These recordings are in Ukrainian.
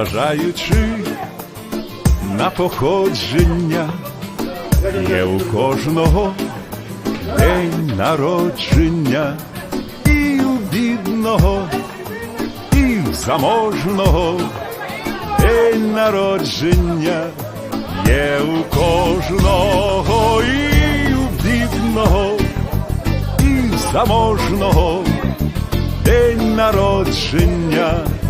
незважаючи на походження, є у кожного день народження, і у бідного, і в заможного. День народження, є у кожного, і у бідного, і в заможного. День народження у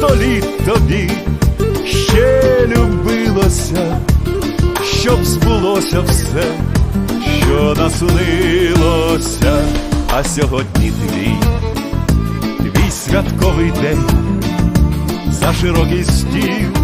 щоб століт тобі ще любилося, щоб збулося все, що наснилося, а сьогодні твій, твій святковий день за широкий стіл